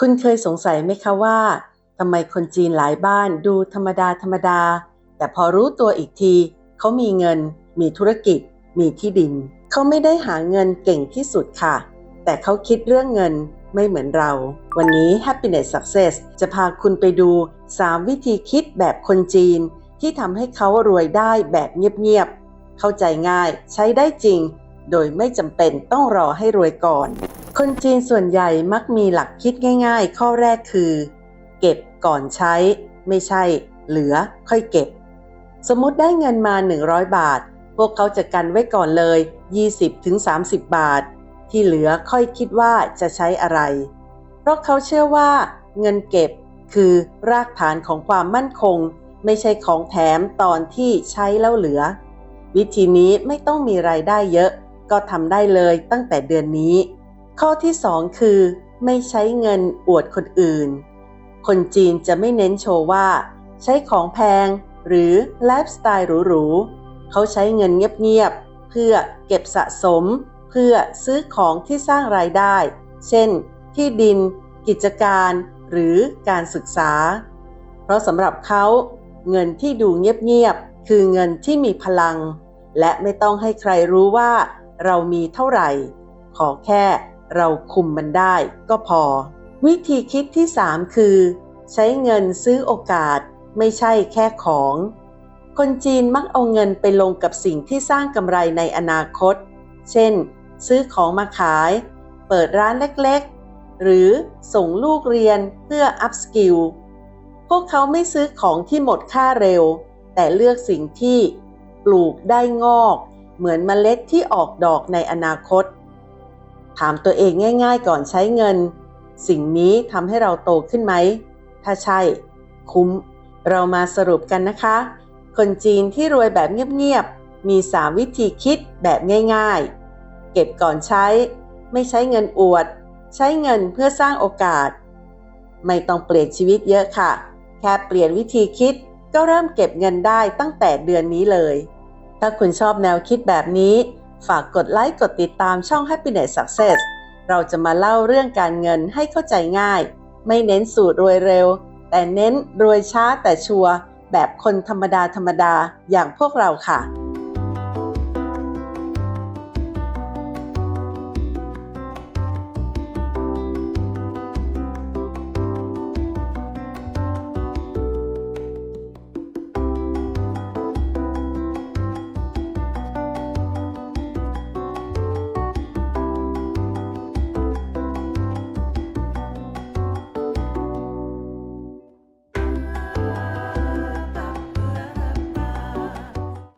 คุณเคยสงสัยไหมคะว่าทำไมคนจีนหลายบ้านดูธรรมดาธรรมดา แต่พอรู้ตัวอีกที เขามีเงิน มีธุรกิจ มีที่ดิน เขาไม่ได้หาเงินเก่งที่สุดค่ะ แต่เขาคิดเรื่องเงินไม่เหมือนเรา วันนี้ Happiness Success จะพาคุณไปดู 3 วิธีคิดแบบคนจีน ที่ทำให้เขารวยได้แบบเงียบๆ เข้าใจง่ายใช้ได้จริง โดยไม่จำเป็นต้องรอให้รวยก่อน คนจีนส่วนใหญ่มักมีหลักคิดง่าย ๆ ข้อแรกคือ เก็บก่อนใช้ ไม่ใช่ เหลือค่อยเก็บ สมมติได้เงินมา 100 บาท พวกเขาจะกันไว้ก่อนเลย 20-30 บาท ที่เหลือค่อยคิดว่าจะใช้อะไร เพราะเขาเชื่อว่า เงินเก็บคือรากฐานของความมั่นคง ไม่ใช่ของแถมตอนที่ใช้แล้วเหลือ วิธีนี้ไม่ต้องมีรายได้เยอะ ก็ทำได้เลยตั้งแต่เดือนนี้ ข้อที่2คือไม่ใช้เงินอวดคนอื่น คนจีนจะไม่เน้นโชว์ว่า ใช้ของแพงหรือไลฟ์สไตล์หรูๆ เขาใช้เงินเงียบๆ เพื่อเก็บสะสม เพื่อซื้อของที่สร้างรายได้ เช่น ที่ดิน กิจการ หรือการศึกษา เพราะสำหรับเขาเงินที่ดูเงียบๆ คือเงินที่มีพลัง และไม่ต้องให้ใครรู้ว่า เรามีเท่าไหร่ ขอแค่ เราคุมมันได้ก็พอ วิธีคิดที่ 3 คือ ใช้เงินซื้อโอกาสไม่ใช่แค่ของ คนจีนมักเอาเงินไปลงกับสิ่งที่สร้างกำไรในอนาคต เช่น ซื้อของมาขาย เปิดร้านเล็กๆ หรือส่งลูกเรียนเพื่ออัพสกิลพวกเขาไม่ซื้อของที่หมดค่าเร็ว แต่เลือกสิ่งที่ปลูกได้งอก เหมือนเมล็ดที่ออกดอกในอนาคต ถามตัวเองง่าย ๆ ก่อนใช้เงิน สิ่งนี้ทำให้เราโตขึ้นไหม ถ้าใช่ คุ้ม เรามาสรุปกันนะคะ คนจีนที่รวยแบบเงียบๆ มี 3 วิธีคิดแบบง่ายๆ เก็บก่อนใช้ ไม่ใช้เงินอวด ใช้เงินเพื่อสร้างโอกาส ไม่ต้องเปลี่ยนชีวิตเยอะค่ะ แค่เปลี่ยนวิธีคิดก็เริ่มเก็บเงินได้ตั้งแต่เดือนนี้เลย ถ้าคุณชอบแนวคิดแบบนี้ ฝากกดไลค์กดติดตามช่อง Happiness Success เราจะมาเล่าเรื่องการเงินให้เข้าใจง่าย ไม่เน้นสูตรรวยเร็ว แต่เน้นรวยช้าแต่ชัวร์แบบคนธรรมดาธรรมดาอย่างพวกเราค่ะ